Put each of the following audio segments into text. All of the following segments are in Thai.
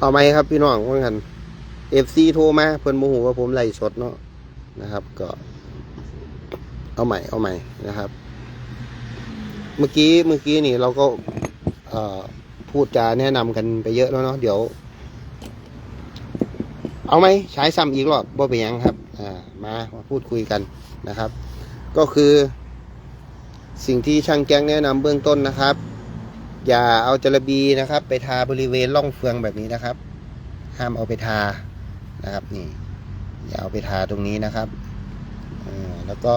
เอาไหมครับพี่น้องว่างันเอฟซีโทรมาเพิ่อนโมโหว่าผมไล่สดเนาะนะครับ ก็ เอาใหม่เอาใหม่นะครับ เมื่อกี้เมื่อกี้นี่เราก็พูดจาแนะนำกันไปเยอะแล้วเนาะเดี๋ยว เอาไหมใช้ซ้ำอีกรอบบ่เป็นยังครับมามาพูดคุยกันนะครับ ก็คือ สิ่งที่ช่างแก๊งแนะนำเบื้องต้นนะครับ อย่าเอาจระบีนะครับ ไปทาบริเวณร่องเฟืองแบบนี้นะครับ ห้ามเอาไปทานะครับนี่ อย่าเอาไปทาตรงนี้นะครับแล้วก็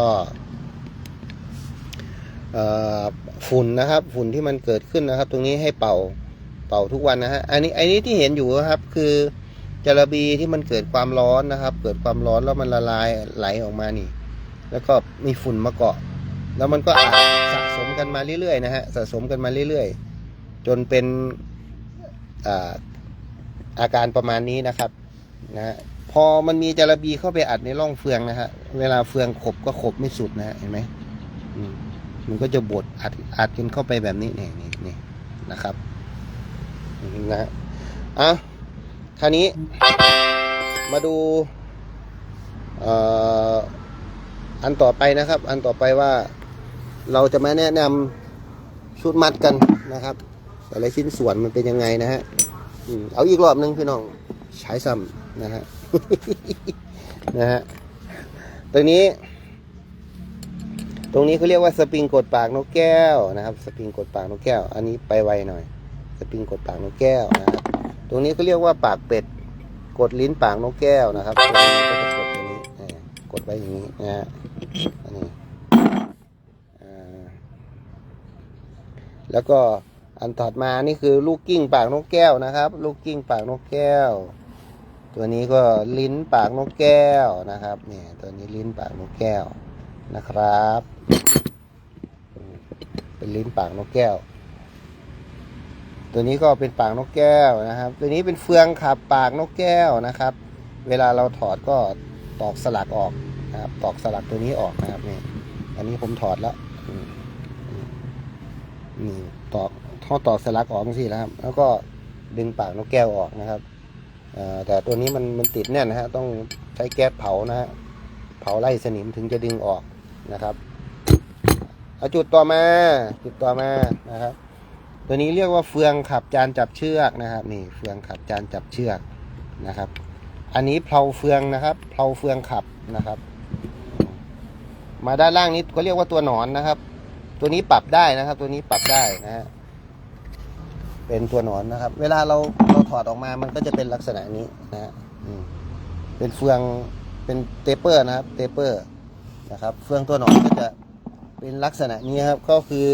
ฝุ่นนะครับ ฝุ่นที่มันเกิดขึ้นนะครับ ตรงนี้ให้เป่าเป่าทุกวันนะฮะอันนี้อันนี้ที่เห็นอยู่นะครับ คือจระบีที่มันเกิดความร้อนนะครับ เกิดความร้อนแล้วมันละลายไหลออกมานี่ แล้วก็มีฝุ่นมาเกาะ แล้วมันก็อาสะสมกันมาเรื่อยๆนะฮะสะสมกันมาเรื่อยๆ จนเป็นอาอาการประมาณนี้นะครับนะฮะพอมันมีจระบีเข้าไปอัดในร่องเฟืองนะฮะเวลาเฟืองขบก็ขบไม่สุดนะฮะเห็นไหมอืมมันก็จะบดอัดอัดกันเข้าไปแบบนี้นี่นี่นี่นะครับนะฮะอะคราวนี้มาดูเอ่ออันต่อไปนะครับ อันต่อไปว่าเราจะมาแนะนำชุดมัดกันนะครับ แต่ละชิ้นส่วนมันเป็นยังไงนะฮะเอาอีกรอบหนึงพี่น้องใช้ซ้ำนะฮะนะฮะตรงนี้ ตรงนี้เขาเรียกว่าสปริงกดปากนกแก้วนะครับ สปริงกดปากนกแก้ว อันนี้ไปไวหน่อย สปริงกดปากนกแก้วนะครับตรงนี้เขาเรียกว่าปากเป็ดกดลิ้นปากนกแก้วนะครับก็จะกดตรงนี้กดไว้อย่างนี้นะฮะอันนี้อ่าแล้วก็ อันถัดมานี่คือลูกกิ้งปากนกแก้วนะครับ ลูกกิ้งปากนกแก้ว ตัวนี้ก็ลิ้นปากนกแก้วนะครับเนี่ยตัวนี้ลิ้นปากนกแก้วนะครับ เป็นลิ้นปากนกแก้ว ตัวนี้ก็เป็นปากนกแก้วนะครับ ตัวนี้เป็นเฟืองขับปากนกแก้วนะครับ เวลาเราถอดก็ตอกสลักออกนะครับ ตอกสลักตัวนี้ออกนะครับเนี่ยอันนี้ผมถอดแล้วนี่ตอก ท่อต่อสลักออกสิแล้วครับ แล้วก็ดึงปากนกแก้วออกนะครับแต่ตัวนี้มันมันติดแน่นนะฮะต้องใช้แก๊สเผานะฮะเผาไล่สนิมถึงจะดึงออกนะครับเอาจุดต่อมาจุดต่อมานะครับ ตัวนี้เรียกว่าเฟืองขับจานจับเชือกนะครับนี่เฟืองขับจานจับเชือกนะครับ อันนี้เพลาเฟืองนะครับเพลาเฟืองขับนะครับ มาด้านล่างนี้ก็เรียกว่าตัวหนอนนะครับ ตัวนี้ปรับได้นะครับ ตัวนี้ปรับได้นะฮะ เป็นตัวหนอนนะครับ เวลาเราเราถอดออกมามันก็จะเป็นลักษณะนี้นะฮะอืมเป็นเฟืองเป็นเตเปอร์นะครับ เตเปอร์นะครับ เฟืองตัวหนอนก็จะเป็นลักษณะนี้ครับ ก็คือ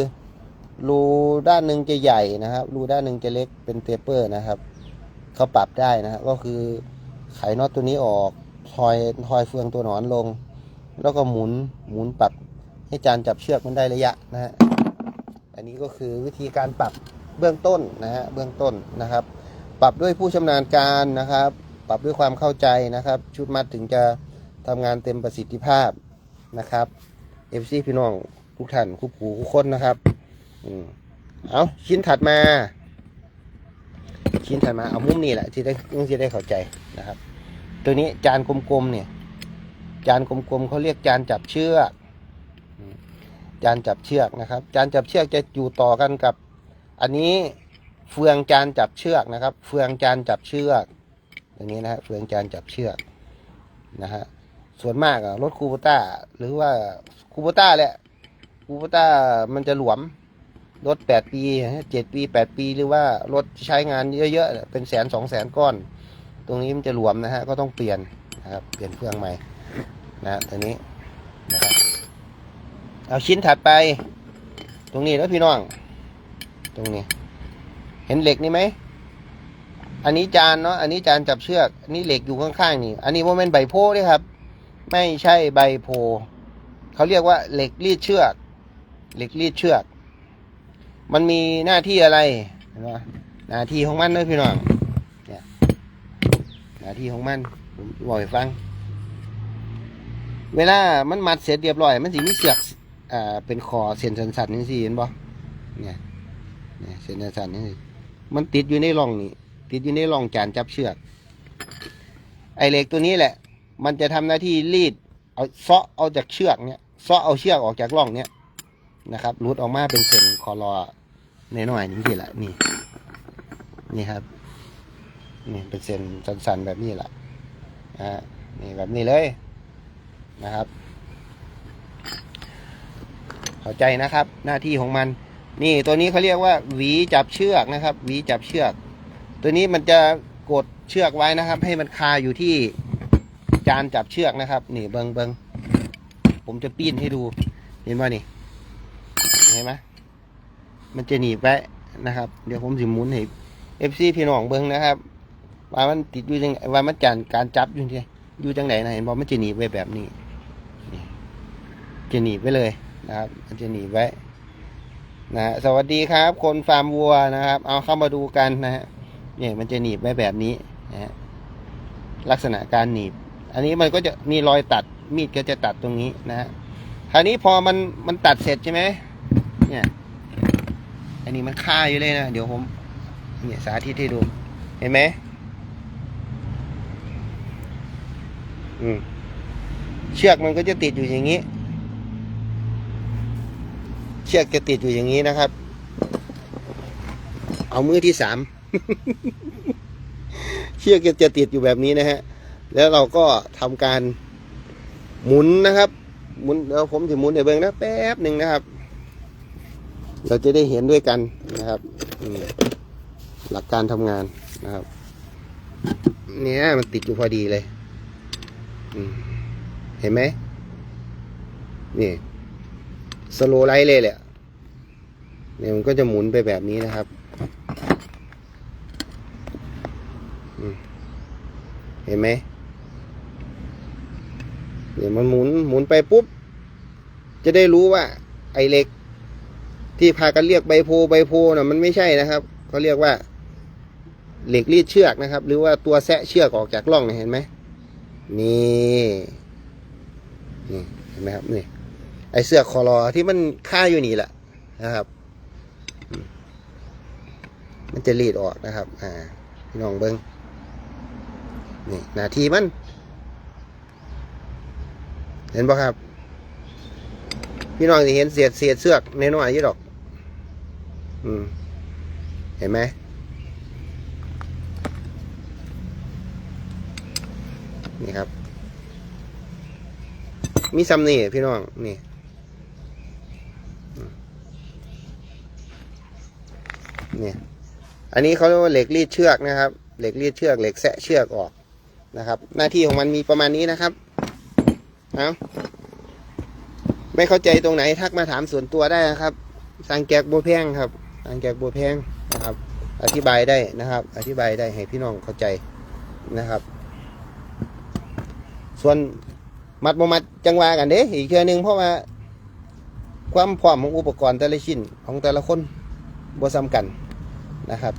รูด้านหนึ่งจะใหญ่นะครับรูด้านหนึ่งจะเล็กเป็นเตเปอร์นะครับเขาปรับได้นะครับก็คือไขน็อตตัวนี้ออกทอยทอยเฟืองตัวหนอนลง แล้วก็หมุนหมุนปรับให้จานจับเชือกมันได้ระยะนะฮะอันนี้ก็คือวิธีการปรับ เบื้องต้นนะฮะเบื้องต้นนะครับ ปรับด้วยผู้ชำนาญการนะครับ ปรับด้วยความเข้าใจนะครับ ชุดมัดถึงจะทำงานเต็มประสิทธิภาพนะครับเอฟซีพี่น้องทุกท่านคุกผูทุกคนนะครับอืมเอาชิ้นถัดมา ชิ้นถัดมาเอามุมนี้แหละที่ได้ที่ได้เข้าใจนะครับ ตัวนี้จานกลมๆเนี่ย จานกลมๆเขาเรียกจานจับเชือกจานจับเชือกนะครับ จานจับเชือกจะอยู่ต่อกันกับ อันนี้เฟืองจานจับเชือกนะครับ เฟืองจานจับเชือกอย่างนี้นะฮะเฟืองจานจับเชือกนะฮะส่วนมากอะรถคูโบต้าหรือว่าคูโบต้าแหละคูโบต้ามันจะหลวมรถแปดปีเจ็ดปีแปดปีหรือว่ารถใช้งานเยอะๆเป็นแสนสองแสนก้อน ตรงนี้มันจะหลวมนะฮะก็ต้องเปลี่ยนนะครับเปลี่ยนเฟืองใหม่นะฮะตัวนี้นะครับเอาชิ้นถัดไป ตรงนี้แล้วพี่น้อง ตรงนี้ เห็นเหล็กนี่ไหม อันนี้จานเนาะ อันนี้จานจับเชือก อันนี้เหล็กอยู่ข้างๆนี่ อันนี้ว่าเป็นใบโพด้วยครับ ไม่ใช่ใบโพ เขาเรียกว่าเหล็กรีดเชือก เหล็กรีดเชือก มันมีหน้าที่อะไรหนไหมหน้าที่ของมันเลยพี่น้องเนี่ยหน้าที่ของมันผมบอกให้ฟัง เวลามันมัดเสร็จเรียบร้อย มันสิมีเสือกอ่าเป็นคอเส้นสันๆนี่สิเห็นบ่เนี่ย นี่เส้นสันนี่มันติดอยู่ในร่องนี่ติดอยู่ในร่องจานจับเชือก ไอเหล็กตัวนี้แหละ มันจะทำหน้าที่รีดเอาเซาะเอาจากเชือกเนี่ยเซาะเอาเชือกออกจากร่องเนี้ยนะครับรุดออกมาเป็นเส้นคอรอในหน่อยนี่สิแหละนี่ นี่ครับนี่เป็นเส้นสันๆแบบนี้แหละนะฮะนี่แบบนี้เลยนะครับ เข้าใจนะครับ หน้าที่ของมัน นี่ตัวนี้เขาเรียกว่าหวีจับเชือกนะครับหวีจับเชือก ตัวนี้มันจะกดเชือกไว้นะครับ ให้มันคาอยู่ที่จานจับเชือกนะครับ นี่เบิงเบิงผมจะปีนให้ดูเห็นไหมนี่เห็นไหมมันจะหนีบไว้นะครับ เดี๋ยวผมสิหมุนให้เอฟซีพี่น้องเบิงนะครับ ว่ามันติดอยู่ยังไงว่ามันจานการจับอยู่ที่อยู่จังไหนนะเห็นบอกมันจะหนีบไว้แบบนี้จะหนีบไว้เลยนะครับ มันจะหนีบไว้ นะสวัสดีครับ คนฟาร์มวัวนะครับ เอาเข้ามาดูกันนะฮะเนี่ยมันจะหนีบไว้แบบนี้นะฮะลักษณะการหนีบ อันนี้มันก็จะมีรอยตัดมีดก็จะตัดตรงนี้นะฮะคราวนี้พอมันมันตัดเสร็จใช่ไหมเนี่ย อันนี้มันคาอยู่เลยนะเดี๋ยวผมเนี่ยสาธิตให้ดูเห็นไหมอืมเชือกมันก็จะติดอยู่อย่างนี้ เชือกจะติดอยู่อย่างนี้นะครับ เอามือที่สามเชือกจะติดอยู่แบบนี้นะฮะ แล้วเราก็ทำการหมุนนะครับหมุนเดี๋ยวผมจะหมุนในเบื้องนะแป๊บหนึ่งนะครับ เราจะได้เห็นด้วยกันนะครับหลักการทำงานนะครับ เนี่ยมันติดอยู่พอดีเลยอืเห็นไหมนี่ สโลไลท์เลยแหละเนี่ยมันก็จะหมุนไปแบบนี้นะครับเห็นไหมเดี๋ยวมันหมุนหมุนไปปุ๊บ จะได้รู้ว่า ไอเหล็ก ที่พากันเรียกใบโพใบโพน่ะมันไม่ใช่นะครับเขาเรียกว่า เหล็กรีดเชือกนะครับ หรือว่าตัวแซะเชือกออกจากร่องเนี่ยเห็นไหมนี่นี่เห็นไหมครับนี่ ไอเสือคอรอที่มันค่าอยู่นี่แหละนะครับ มันจะรีดออกนะครับ อ่าพี่น้องเบิ้งนี่หนาทีมัน เห็นปะครับ พี่น้องจะเห็นเศษเศษเสือกในน้อยยี่ดอก อืม เห็นไหมนี่ครับ มีซัมนี่พี่น้อง นี่อืม นี่อันนี้เขาเรียกว่าเหล็กรีดเชือกนะครับ เหล็กรีดเชือก เหล็กแสะเชือกออกนะครับ หน้าที่ของมันมีประมาณนี้นะครับเอาไม่เข้าใจตรงไหนทักมาถามส่วนตัวได้นะครับ สังแกกบัวแพงครับสังแกกบัวแพงนะครับ อธิบายได้นะครับ อธิบายได้ให้พี่น้องเข้าใจนะครับ ส่วนมัดบมัดจังหวะกันเด้อีกเทื่อหนึงเพราะว่า ความพร้อมของอุปกรณ์แต่ละชิ้นของแต่ละคนบ่ซ้ำกัน นะครับ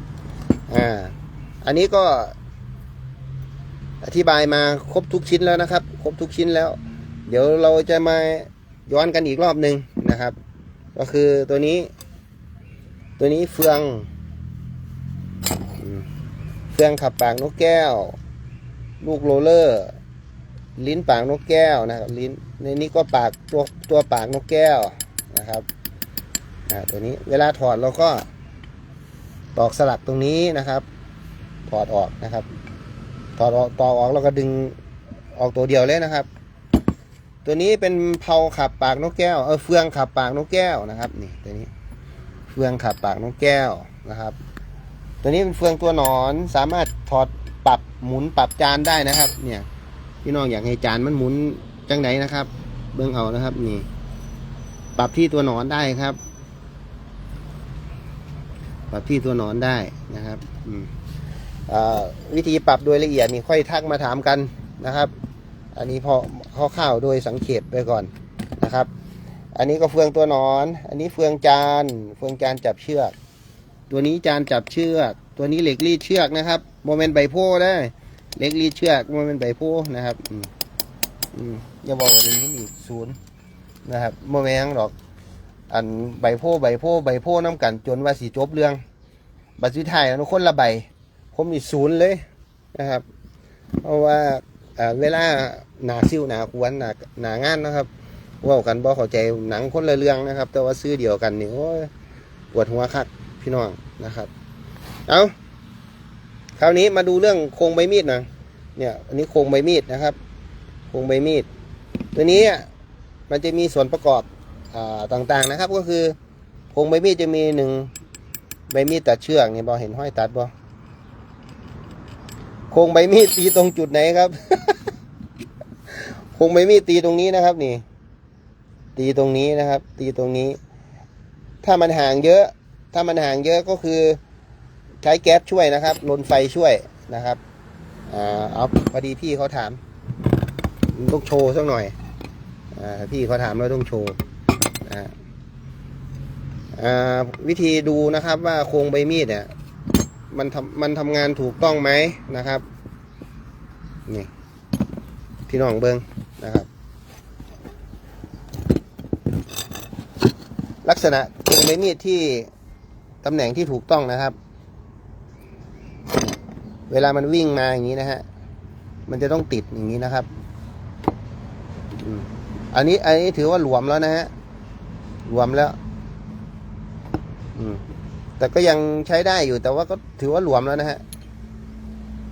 อ่า อันนี้ก็อธิบายมาครบทุกชิ้นแล้วนะครับ ครบทุกชิ้นแล้ว เดี๋ยวเราจะมาย้อนกันอีกรอบหนึ่งนะครับ ก็คือตัวนี้ ตัวนี้เฟือง เฟืองขับปากนกแก้ว ลูกโรลเลอร์ ลิ้นปากนกแก้วนะครับ ลิ้นในนี้ก็ปากตัวตัวปากนกแก้วนะครับอ่าตัวนี้เวลาถอดเราก็ ตอกสลักตรงนี้นะครับ ถอดออกนะครับ ถอดออกตอกออกแล้วก็ดึงออกตัวเดียวเลยนะครับ ตัวนี้เป็นเพาขับปากนกแก้วเออเฟืองขับปากนกแก้วนะครับนี่ตัวนี้ เฟืองขับปากนกแก้วนะครับ ตัวนี้เป็นเฟืองตัวหนอนสามารถถอดปรับหมุนปรับจานได้นะครับ เนี่ยพี่น้องอยากให้จานมันหมุนจังไหนนะครับ เบื้องเอานะครับ นี่ ปรับที่ตัวหนอนได้ครับ ปรับที่ตัวนอนได้นะครับอ่าวิธีปรับโดยละเอียดนี่ค่อยทักมาถามกันนะครับ อันนี้พอข้าวๆโดยสังเกตไปก่อนนะครับ อันนี้ก็เฟืองตัวนอน อันนี้เฟืองจานเฟืองจานจับเชือก ตัวนี้จานจับเชือก ตัวนี้เหล็กรีดเชือกนะครับโมเมนต์ใบโพได้เหล็กรีดเชือกโมเมนต์ใบโพนะครับอืมอย่าบอกว่าอย่างนี้อีกศูนย์นะครับโมเมนต์หรอก อันใบโพใบโพใบโพน้ำกันจนว่าสีจบเรื่อง บัตรสุดท้ายอนุคนละใบ ผมมีศูนย์เลยนะครับ เพราะว่าเวลาหนาซิ่วหนาควนหนาหนางานนะครับว่ากันบ่เข้าใจหนังคนละเรื่องนะครับ แต่ว่าซื้อเดียวกันนี่โอ้ยปวดหัวคักพี่น้องนะครับ เอาคราวนี้มาดูเรื่องโครงใบมีดหนะเนี่ยอันนี้โครงใบมีดนะครับ โครงใบมีด ตัวนี้มันจะมีส่วนประกอบ ต่างๆนะครับก็คือโครงใบมีดจะมีหนึ่งใบมีดตัดเชือกนี่บอเห็นห้อยตัดบอโคงใบมีดตีตรงจุดไหนครับโคงใบมีดตีตรงนี้นะครับนี่ ตีตรงนี้นะครับ ตีตรงนี้ ถ้ามันห่างเยอะ ถ้ามันห่างเยอะก็คือใช้แก๊สช่วยนะครับลนไฟช่วยนะครับอ่าเอาพอดีพี่เขาถามต้องโชว์สักหน่อยอ่าพี่เขาถามแล้วต้องโชว์ วิธีดูนะครับว่าโครงใบมีดเนี่ยมันทำมันทำงานถูกต้องไหมนะครับนี่พี่น้องเบิงนะครับ ลักษณะโครงใบมีดที่ตำแหน่งที่ถูกต้องนะครับ เวลามันวิ่งมาอย่างนี้นะฮะมันจะต้องติดอย่างนี้นะครับอันนี้อันนี้ถือว่าหลวมแล้วนะฮะหลวมแล้ว อืม แต่ก็ยังใช้ได้อยู่ แต่ว่าก็ถือว่าหลวมแล้วนะฮะ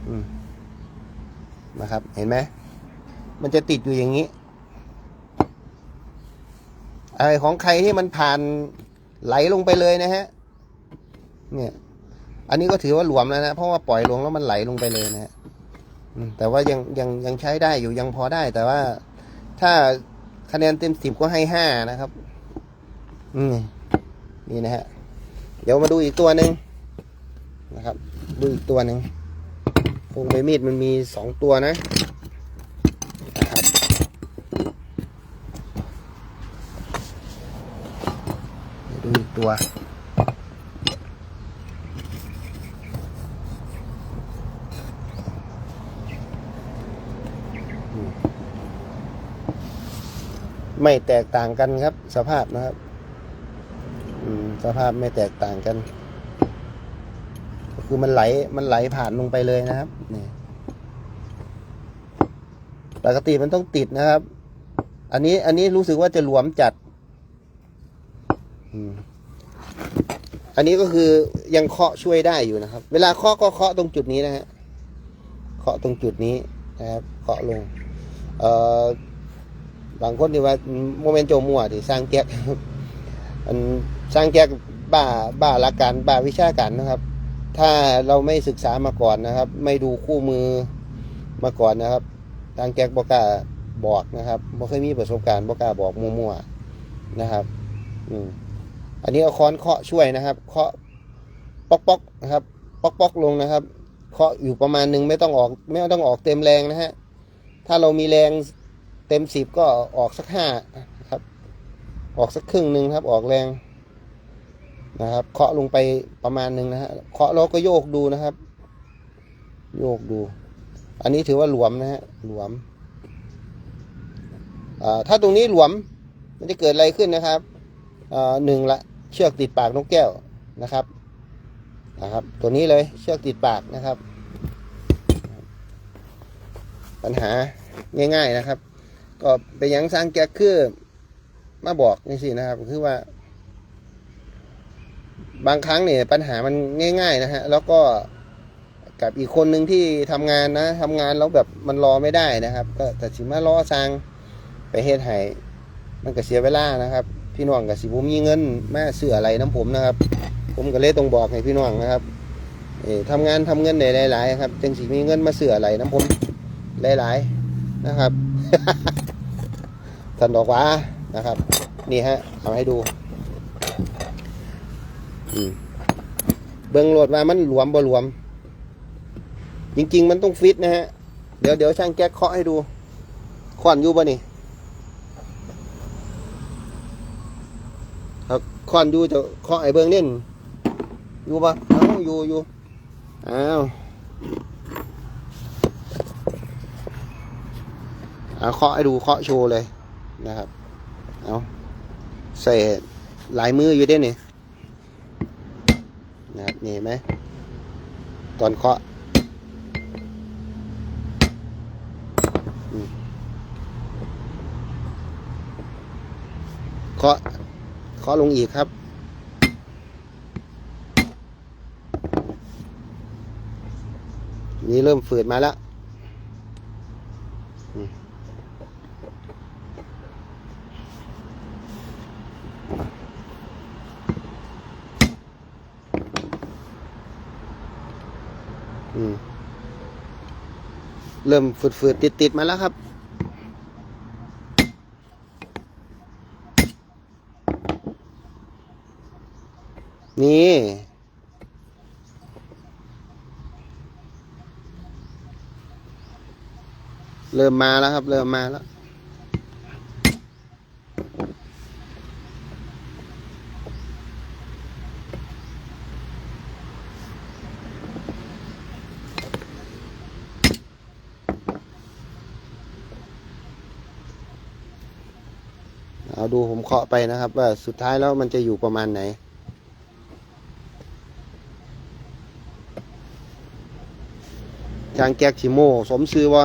อืม นะครับ เห็นไหม มันจะติดอยู่อย่างนี้อะไรของใครที่มันผ่านไหลลงไปเลยนะฮะ เนี่ย อันนี้ก็ถือว่าหลวมแล้วนะ เพราะว่าปล่อยลงแล้วมันไหลลงไปเลยนะฮะแต่ว่ายังยังยังใช้ได้อยู่ยังพอได้ แต่ว่าถ้าคะแนนเต็มสิบก็ให้ห้านะครับ อืมนี่นะฮะ ดี๋ยวมาดูอีกตัวหนึ่งนะครับ ดูอีกตัวหนึ่งโครงใบมีดมันมีสองตัวนะนะครับดูอีกตัวไม่แตกต่างกันครับสภาพนะครับ สภาพไม่แตกต่างกันคือมันไหลมันไหลผ่านลงไปเลยนะครับนี่ปกติมันต้องติดนะครับ อันนี้อันนี้รู้สึกว่าจะหลวมจัดอันนี้ก็คือยังเคาะช่วยได้อยู่นะครับ เวลาเคาะก็เคาะตรงจุดนี้นะฮะเคาะตรงจุดนี้นะครับเคาะลง เอ่อบางคนที่ว่าโมเมนต์โจมัวที่สร้างแก๊กอัน สร้างแก๊กบ้าบ้าหลักการบ้าวิชาการนะครับ ถ้าเราไม่ศึกษามาก่อนนะครับ ไม่ดูคู่มือมาก่อนนะครับทางแก๊กบอกล้าบอกนะครับบ่เคยมีประสบการณ์บอกล้าบอกมั่วๆนะครับ อืมอันนี้เอาค้อนเคาะช่วยนะครับ เคาะป๊อกป๊อกนะครับ ป๊อกป๊อกลงนะครับ เคาะอยู่ประมาณหนึ่งไม่ต้องออกไม่ต้องออกเต็มแรงนะฮะถ้าเรามีแรงเต็มสิบก็ออกสักห้าครับ ออกสักครึ่งหนึ่งครับ ออกแรง นะครับ เคาะลงไปประมาณหนึ่งนะฮะเคาะแล้วก็โยกดูนะครับ โยกดู อันนี้ถือว่าหลวมนะฮะหลวมถ้าตรงนี้หลวมมันจะเกิดอะไรขึ้นนะครับหนึ่งละเชือกติดปากนกแก้วนะครับนะครับ ตัวนี้เลยเชือกติดปากนะครับ ปัญหาง่าย ๆนะครับ ก็เป็นหยังสร้างแก๊กคือมาบอกนี่สินะครับ คือว่า บางครั้งเนี่ยปัญหามันง่าย ๆ นะฮะ แล้วก็กับอีกคนหนึ่งที่ทำงานนะทำงานแล้วแบบมันรอไม่ได้นะครับ ก็แต่สิมารอสร้างไปเฮ็ดให้มันก็เสียเวลานะครับ พี่น้องกับสิผมมีเงินมาซื้ออะไรน้ำผมนะครับ ผมก็เลยต้องบอกให้พี่น้องนะครับเอ่ทำงานทำเงินได้หลายๆครับจึงสิมีเงินมาซื้ออะไรน้ำผมหลายๆนะครับท่านบอกว่านะครับ นี่ฮะเอาให้ดู อืมเบิ้งโหลดว่ามันหลวมบ่หลวม จริง ๆ มันต้องฟิตนะฮะ เดี๋ยวเดี๋ยวช่างแก๊กเคาะให้ดูขอนอยู่ป่นี่ครับขอนอยู่จะเคาะไอ้เบิ้งเล่น อยู่ป่ะอ้าอยู่อยู่อ้าวเอาเคาะให้ดูเคาะโชว์เลยนะครับ เอาใส่หลายมืออยู่เด้เนี่นะครับ นี่ไหมตอนเคาะเคาะเคาะลงอีกครับนี่เริ่มฝืดมาแล้ว เริ่มฝืดๆ ติดๆ มาแล้วครับ นี่ เริ่มมาแล้วครับ เริ่มมาแล้ว ดูผมเคาะไปนะครับ ว่าสุดท้ายแล้วมันจะอยู่ประมาณไหน จางแก๊กชิโมสมซื้อวะ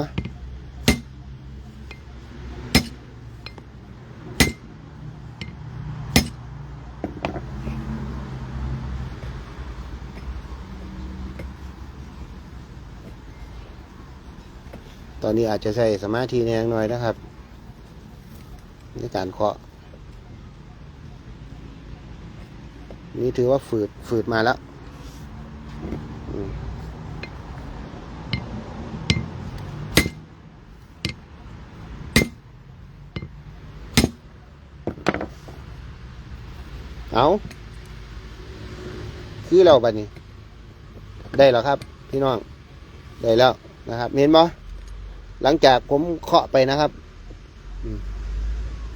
ตอนนี้อาจจะใช้สมาธิแนงหน่อยนะครับ ในการเคาะ นี่ถือว่าฝืดฝืดมาแล้วเอาคือเราบัดนี้ ได้แล้วครับ พี่น้อง ได้แล้วนะครับเห็นบ่หลังจากผมเคาะไปนะครับ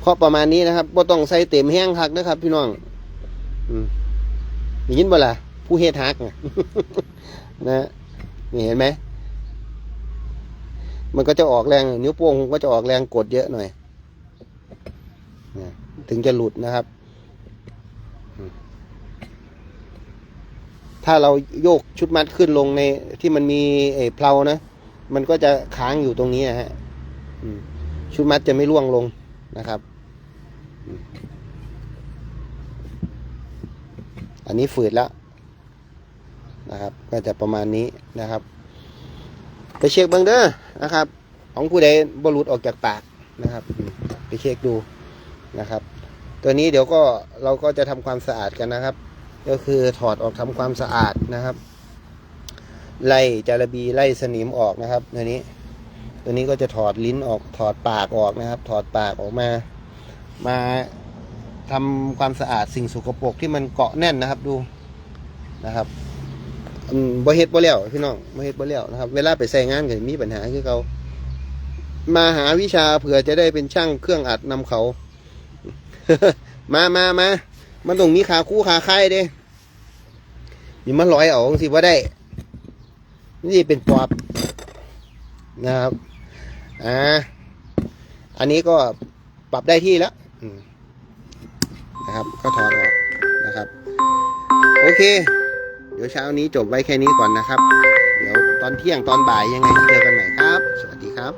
เคาะประมาณนี้นะครับบ่ต้องใส่เต็มแห้งคักนะครับ พี่น้อง อืม ได้ยินบ่ล่ะผู้เฮ็ดฮักน่ะนะนี่เห็นไหมมันก็จะออกแรง นิ้วโป้งผมก็จะออกแรงกดเยอะหน่อยนะถึงจะหลุดนะครับอืมถ้าเราโยกชุดมัดขึ้นลงในที่มันมีเออเพลานะ มันก็จะค้างอยู่ตรงนี้นะฮะอืมชุดมัดจะไม่ร่วงลงนะครับ อันนี้ฝืดแล้วนะครับ ก็จะประมาณนี้นะครับ ไปเช็คเบิ้งเด้อนะครับ ของผู้ใดบรุษออกจากปากนะครับ ไปเช็คดูนะครับ ตัวนี้เดี๋ยวก็เราก็จะทำความสะอาดกันนะครับ ก็คือถอดออกทำความสะอาดนะครับ ไล่จาระบีไล่สนิมออกนะครับ ตัวนี้ ตัวนี้ก็จะถอดลิ้นออกถอดปากออกนะครับ ถอดปากออกมา มา ทำความสะอาดสิ่งสกปรกที่มันเกาะแน่นนะครับดูนะครับบ่เฮ็ดบ่แล้วพี่น้องบ่เฮ็ดบ่แล้วนะครับ เวลาไปใส่งานก็มีปัญหาคือเขามาหาวิชาเผื่อจะได้เป็นช่างเครื่องอัดนำเขา มามามามันต้องมีขาคู่ขาค่เด้นี่มันลอยเอาสิว่าได้ นี่เป็นปอบนะครับ อ่า อันนี้ก็ปรับได้ที่แล้วอืม นะครับ ก็ถอดออกนะครับ โอเค เดี๋ยวเช้านี้จบไว้แค่นี้ก่อนนะครับ เดี๋ยวตอนเที่ยงตอนบ่ายยังไงเจอกันใหม่ครับ สวัสดีครับ